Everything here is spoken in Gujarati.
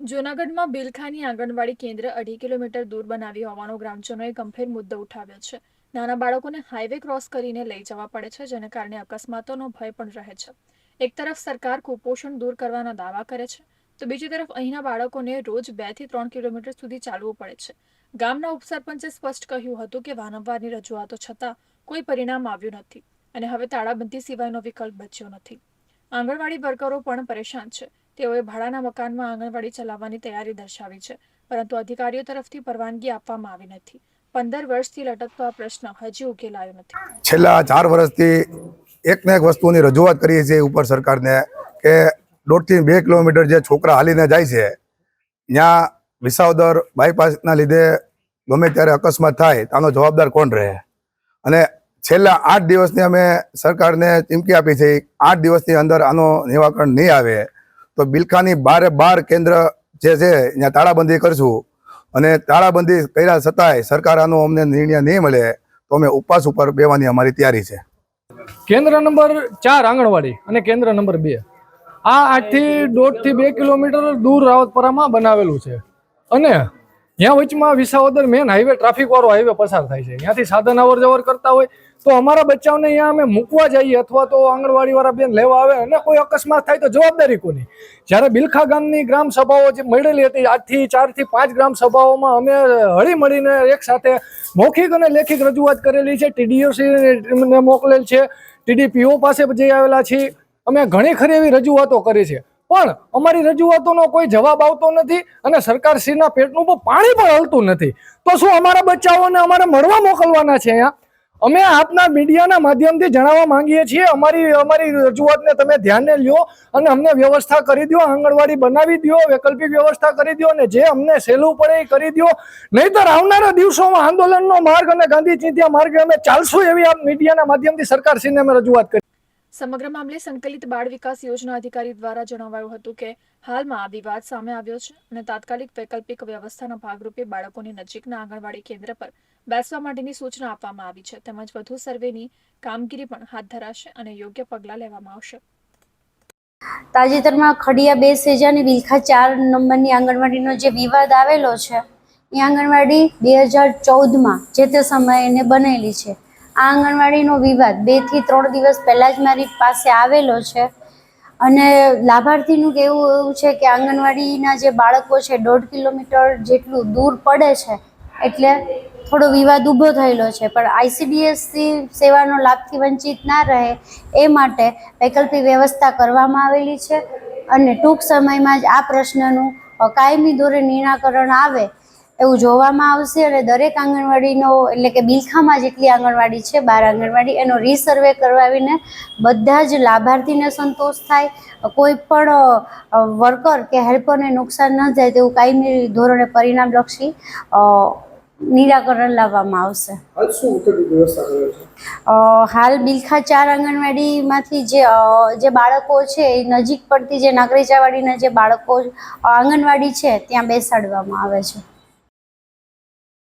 જૂનાગઢમાં બિલખાની આંગણવાડી કેન્દ્ર અઢી કિલોમીટર દૂર બનાવી હોવાનો ગ્રામજનોએ ગંભીર મુદ્દો ઉઠાવ્યો છે. નાના બાળકોને હાઈવે ક્રોસ કરીને લઈ જવા પડે છે, જેને કારણે અકસ્માતોનો ભય પણ રહે છે. એક તરફ સરકાર કુપોષણ દૂર કરવાના દાવા કરે છે, તો બીજી તરફ અહીંના બાળકોને રોજ બેથી ત્રણ કિલોમીટર સુધી ચાલવું પડે છે. ગામના ઉપસરપંચે સ્પષ્ટ કહ્યું હતું કે વારંવારની રજૂઆતો છતાં કોઈ પરિણામ આવ્યું નથી અને હવે તાળાબંધી સિવાયનો વિકલ્પ બચ્યો નથી. આંગણવાડી વર્કરો પણ પરેશાન છે. તેઓએ ભાડાના મકાનમાં આંગણવાડી ચલાવવાની તૈયારી દર્શાવી છે, પરંતુ અધિકારીઓ તરફથી પરવાનગી આપવામાં આવી નથી. પંદર વર્ષથી લટકતો આ પ્રશ્ન હજી ઉકેલાયો નથી. છેલ્લા ચાર વર્ષથી એક ને એક વસ્તુની રજૂઆત કરીએ છીએ ઉપર સરકારને કે દોઢથી બે કિલોમીટર જે છોકરા હાલીને જાય છે ત્યાં વિસાવદર બાયપાસના લીધે ગમે ત્યારે અકસ્માત થાય આનો જવાબદાર કોણ રહે? અને છેલ્લા આઠ દિવસની અમે સરકારને ચીમકી આપી છે, આઠ દિવસની અંદર આનો નિવાકરણ નહીં આવે, તો બિલખાની બારે બાર કેન્દ્ર જે છે ત્યાં તાળાબંધી કરશું અને તાળાબંધી કર્યા છતાંય સરકાર આનો અમને નિર્ણય નહીં મળે, તો અમે ઉપવાસ ઉપર બેવાની અમારી તૈયારી છે. કેન્દ્ર નંબર ચાર આંગણવાડી અને કેન્દ્ર નંબર બે. આ આઠથી દોઢથી બે કિલોમીટર દૂર રાવતપરામાં બનાવેલું છે. અને ત્યાં વચમાં વિસાવદર મેન હાઈવે ટ્રાફિક વાળો હાઈવે પસાર થાય છે. ત્યાંથી સાધન અવર જવર કરતા હોય તો અમારા બચ્ચાઓને અહીંયા અમે મૂકવા જઈએ અથવા તો આંગણવાડી વાળા બેન લેવા આવે અને કોઈ અકસ્માત થાય તો જવાબદારી કોની જ્યારે બિલખા ગામની ગ્રામ સભાઓ જે મળેલી હતી, આજથી ચારથી પાંચ ગ્રામ સભાઓમાં અમે હળી મળીને એક સાથે મૌખિક અને લેખિત રજૂઆત કરેલી છે. ટીડીઓસીને મોકલેલ છે. ટીડીપીઓ પાસે જઈ આવેલા છીએ, અમે ઘણી ખરી એવી રજૂઆતો કરી છે. પણ અમારી રજૂઆતોનો કોઈ જવાબ આવતો નથી અને સરકારશ્રીના પેટનું પાણી પણ હલતું નથી. તો શું અમારા બચ્ચાઓને અમારે મળવા મોકલવાના છે અહીંયા? અમે આપના મીડિયાના માધ્યમથી જણાવવા માંગીએ છીએ, અમારી અમારી રજૂઆતને તમે ધ્યાને લ્યો અને અમને વ્યવસ્થા કરી દો આંગણવાડી બનાવી દો વૈકલ્પિક વ્યવસ્થા કરી દો અને જે અમને સહેલું પડે એ કરી દો નહીતર આવનારા દિવસોમાં આંદોલનનો માર્ગ અને ગાંધી ચિંત્યા માર્ગે અમે ચાલશું એવી આ મીડિયાના માધ્યમથી સરકારશ્રીને અમે રજૂઆત કરી. સમગ્ર મામલે સંકલિત બાળ વિકાસ યોજના અધિકારી દ્વારા જણાવાયું હતું કે, હાલમાં આ વિવાદ સામે આવ્યો છે અને તાત્કાલિક વૈકલ્પિક વ્યવસ્થાના ભાગરૂપે બાળકોની નજીકના આંગણવાડી કેન્દ્ર પર બેસવા માટેની સૂચના આપવામાં આવી છે. તેમજ વધુ સર્વેની કામગીરી પણ હાથ ધરાશે અને યોગ્ય પગલાં લેવામાં આવશે. તાજેતરમાં ખડિયા બે સેજાની વિલખા ચાર નંબરની આંગણવાડીનો જે વિવાદ આવેલો છે, એ આંગણવાડી બે હજાર ચૌદમાં જે તે સમયે એને બનેલી છે. આ આંગણવાડીનો વિવાદ બેથી ત્રણ દિવસ પહેલાં જ મારી પાસે આવેલો છે અને લાભાર્થીનું કહેવું એવું છે કે આંગણવાડીના જે બાળકો છે દોઢ કિલોમીટર જેટલું દૂર પડે છે એટલે થોડો વિવાદ ઊભો થયેલો છે. પણ આઈસીડીએસથી સેવાનો લાભથી વંચિત ના રહે એ માટે વૈકલ્પિક વ્યવસ્થા કરવામાં આવેલી છે અને ટૂંક સમયમાં જ આ પ્રશ્નનું કાયમી ધોરણે નિરાકરણ આવે એવું જોવામાં આવશે અને દરેક આંગણવાડીનો એટલે કે બિલખામાં જેટલી આંગણવાડી છે, બાર આંગણવાડી, એનો રીસર્વે કરાવીને બધા જ લાભાર્થીને સંતોષ થાય. કોઈ પણ વર્કર કે હેલ્પરને નુકસાન ન જાય તેવું કાયમી ધોરણે પરિણામલક્ષી નિરાકરણ લાવવામાં આવશે. હાલ બિલખા ચાર આંગણવાડીમાંથી જે જે બાળકો છે એ નજીક પડતી જે નાગરેચાવાડીના જે બાળકો આંગણવાડી છે ત્યાં બેસાડવામાં આવે છે.